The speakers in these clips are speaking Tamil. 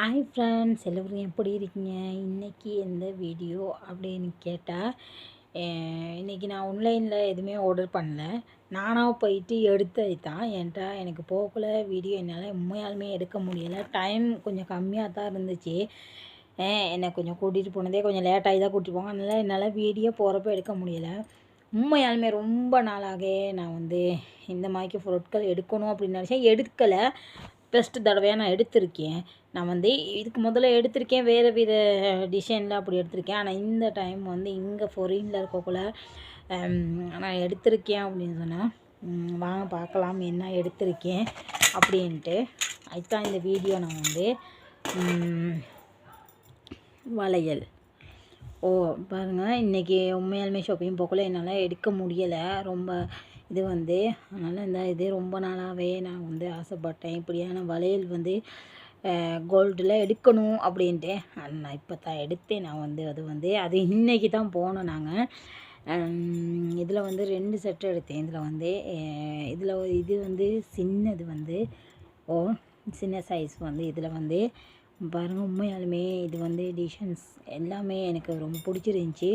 ஹாய் ஃப்ரெண்ட்ஸ் எல்லோரும் எப்படி இருக்கீங்க? இன்றைக்கி எந்த வீடியோ அப்படின்னு கேட்டால் இன்றைக்கி நான் ஆன்லைனில் எதுவுமே ஆர்டர் பண்ணல. நானாக போயிட்டு எடுத்தது தான் என்கிட்ட எனக்கு போகல வீடியோ என்னால் உண்மையாலுமே எடுக்க முடியலை. டைம் கொஞ்சம் கம்மியாக தான் இருந்துச்சு என்னை கொஞ்சம் கூட்டிகிட்டு போனதே கொஞ்சம் லேட்டாகி தான் கூட்டிகிட்டு போவாங்க அதனால் என்னால் வீடியோ போகிறப்ப எடுக்க முடியலை. உண்மையாலுமே ரொம்ப நாளாகவே நான் வந்து இந்த மாதிரிக்கு பொருட்கள் எடுக்கணும் அப்படின்னு நினச்சேன். எடுக்கலை. ஃபஸ்ட்டு தடவையாக நான் எடுத்திருக்கேன். நான் வந்து இதுக்கு முதல்ல எடுத்திருக்கேன் வேறு வேறு டிசைனில் அப்படி எடுத்திருக்கேன். ஆனால் இந்த டைம் வந்து இங்கே ஃபொரினில் இருக்கக்குள்ள நான் எடுத்திருக்கேன் அப்படின்னு சொன்னால் வாங்க பார்க்கலாம் என்ன எடுத்திருக்கேன் அப்படின்ட்டு. அதுதான் இந்த வீடியோ நான் வந்து வளையல். ஓ பாருங்கள் இன்றைக்கி உண்மையாலுமே ஷாப்பிங் போகக்குள்ள என்னால் எடுக்க முடியலை. ரொம்ப இது வந்து அதனால் இந்த இது ரொம்ப நாளாகவே நான் வந்து ஆசைப்பட்டேன். இப்படியான வளையல் வந்து கோல்டில் எடுக்கணும் அப்படின்ட்டு. நான் இப்போ தான் எடுத்தேன். நான் வந்து அது வந்து அது இன்றைக்கி தான் போனோம் நாங்கள் இதில் வந்து ரெண்டு செட்டு எடுத்தேன். இதில் வந்து இதில் இது வந்து சின்னது வந்து ஓ சின்ன சைஸ் வந்து இதில் வந்து பாருங்கள் உண்மையாலுமே இது வந்து டிசைன்ஸ் எல்லாமே எனக்கு ரொம்ப பிடிச்சிருந்துச்சி.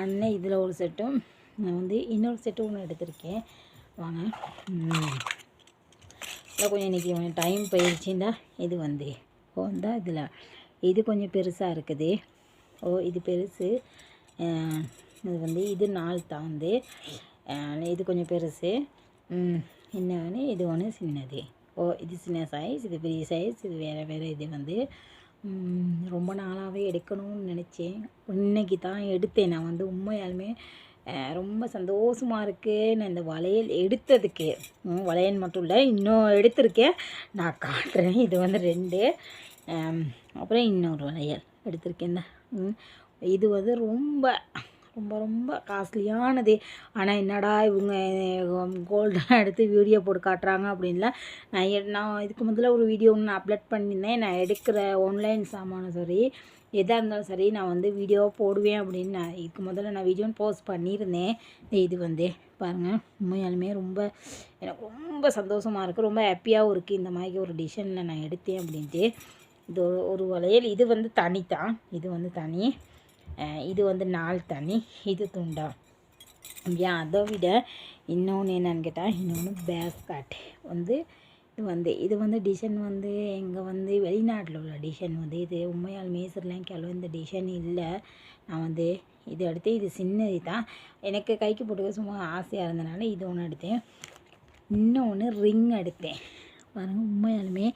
அண்ணன் இதில் ஒரு செட்டும் நான் வந்து இன்னொரு செட்டு ஒன்று எடுத்திருக்கேன். வாங்க. இல்லை கொஞ்சம் இன்றைக்கி கொஞ்சம் டைம் போயிடுச்சுன்னா இது வந்து. ஓ இந்த இதில். இது கொஞ்சம் பெருசாக இருக்குது. ஓ இது பெருசு. இது வந்து இது நாள் தான் வந்து. இது கொஞ்சம் பெருசு. இன்னொன்று இது ஒன்று சின்னது. ஓ இது சின்ன சைஸ் இது பெரிய சைஸ் இது வேறு வேறு இது வந்து ரொம்ப நாளாகவே எடுக்கணும்னு நினச்சேன். இன்றைக்கி தான் எடுத்தேன். நான் வந்து உண்மையாலுமே ரொம்ப சந்தோஷமாக இருக்குது நான் இந்த வளையல் எடுத்ததுக்கு. வளையல் மட்டும் இல்லை இன்னும் எடுத்திருக்கேன். நான் காட்டுறேன். இது வந்து ரெண்டு. அப்புறம் இன்னொரு வளையல் எடுத்திருக்கேன். இது வந்து ரொம்ப ரொம்ப ரொம்ப காஸ்ட்லியானது. ஆனால் என்னடா இவங்க கோல்டெல்லாம் எடுத்து வீடியோ போட்டு காட்டுறாங்க அப்படின்லாம் நான் நான் இதுக்கு முதல்ல ஒரு வீடியோ ஒன்று அப்லோட் பண்ணியிருந்தேன். நான் எடுக்கிற ஆன்லைன் சாமானும் சரி எதாக இருந்தாலும் சரி நான் வந்து வீடியோ போடுவேன் அப்படின்னு நான் இதுக்கு முதல்ல நான் வீடியோன்னு போஸ்ட் பண்ணியிருந்தேன். இது வந்து பாருங்கள் உண்மையாலுமே ரொம்ப எனக்கு ரொம்ப சந்தோஷமாக இருக்குது ரொம்ப ஹாப்பியாகவும் இருக்குது இந்த மாதிரி ஒரு டிசைனில் நான் எடுத்தேன் அப்படின்ட்டு. இது ஒரு ஒரு வளையல் இது வந்து தனி தான் இது வந்து தனி. இது வந்து நாள் தனி இது துண்டா? அப்படியா அதை விட இன்னொன்று என்னன்னு கேட்டால் இன்னொன்று பேஸ்கட் வந்து இது வந்து இது வந்து டிசைன் வந்து எங்கே வந்து வெளிநாட்டில் உள்ள டிசைன் வந்து இது உண்மையால் மேசர்லாம் கிளவு இந்த டிசைன் இல்லை. நான் வந்து இது எடுத்து இது சின்னது தான். எனக்கு கைக்கு போட்டுக்க சும்மா ஆசையாக இருந்தனால இது ஒன்று எடுத்தேன். இன்னொன்று ரிங் எடுத்தேன். பாருங்கள் உண்மையாலுமே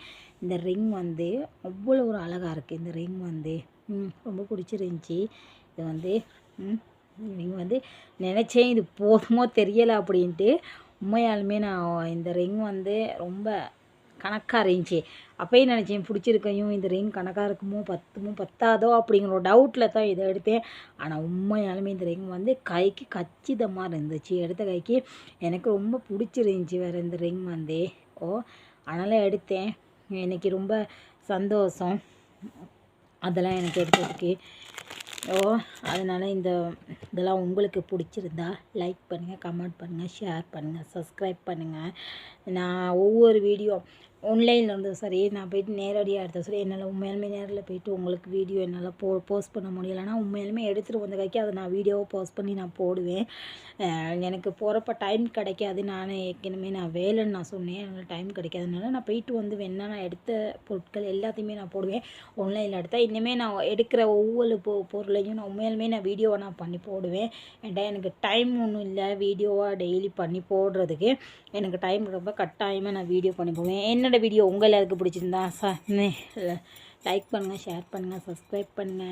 இந்த ரிங் வந்து அவ்வளோ ஒரு அழகாக இருக்குது இந்த ரிங் வந்து. ரொம்ப பிடிச்சிருந்துச்சி. இது வந்து நீங்கள் வந்து நினச்சேன் இது போதுமோ தெரியலை அப்படின்ட்டு உண்மையாலுமே நான் இந்த ரிங் வந்து ரொம்ப கணக்காக இருந்துச்சு. அப்பயும் நினச்சேன் பிடிச்சிருக்கையும் இந்த ரிங் கணக்காக இருக்குமோ பத்துமோ பத்தாதோ அப்படிங்கிற ஒரு டவுட்டில் தான் இதை எடுத்தேன். ஆனால் உண்மையாலுமே இந்த ரிங் வந்து கைக்கு கச்சிதமாக இருந்துச்சு. எடுத்த கைக்கு எனக்கு ரொம்ப பிடிச்சிருந்துச்சி வேறு இந்த ரிங் வந்து. ஓ அதனால் எடுத்தேன். இன்றைக்கி ரொம்ப சந்தோஷம். அதெல்லாம் எனக்கு எடுத்ததுக்கு ஓ அதனால் இந்த இதெல்லாம் உங்களுக்கு பிடிச்சிருந்தா லைக் பண்ணுங்கள் கமெண்ட் பண்ணுங்கள் ஷேர் பண்ணுங்கள் சப்ஸ்கிரைப் பண்ணுங்கள் நான் ஒவ்வொரு வீடியோ ஆன்லைனில் இருந்ததும் சரி நான் போயிட்டு நேரடியாக எடுத்த சரி என்னால் உண்மையாலுமே நேரில் போயிட்டு உங்களுக்கு வீடியோ என்னால் போ போஸ்ட் பண்ண முடியலைன்னா உண்மையாலுமே எடுத்துகிட்டு வந்த கைக்கு அதை நான் வீடியோவை போஸ்ட் பண்ணி நான் போடுவேன். எனக்கு போகிறப்ப டைம் கிடைக்காது. நான் ஏற்கனவே நான் வேலைன்னு நான் சொன்னேன். அதனால் டைம் கிடைக்காதனால நான் போயிட்டு வந்து வேணா நான் எடுத்த பொருட்கள் எல்லாத்தையுமே நான் போடுவேன். ஆன்லைனில் எடுத்தால் இனிமேல் நான் எடுக்கிற ஒவ்வொரு பொ பொருளையும் நான் உண்மையாலுமே நான் வீடியோவை நான் பண்ணி போடுவேன். ஏன்டா எனக்கு டைம் ஒன்றும் இல்லை. வீடியோவாக டெய்லி பண்ணி போடுறதுக்கு. எனக்கு டைம் ரொம்ப கட்டாயமாக நான் வீடியோ பண்ணி போவேன் என்ன என்னோடய வீடியோ உங்கள் எல்லாருக்கும் பிடிச்சிருந்தா ச லைக் பண்ணுங்கள் ஷேர் பண்ணுங்கள் சப்ஸ்கிரைப் பண்ணுங்கள்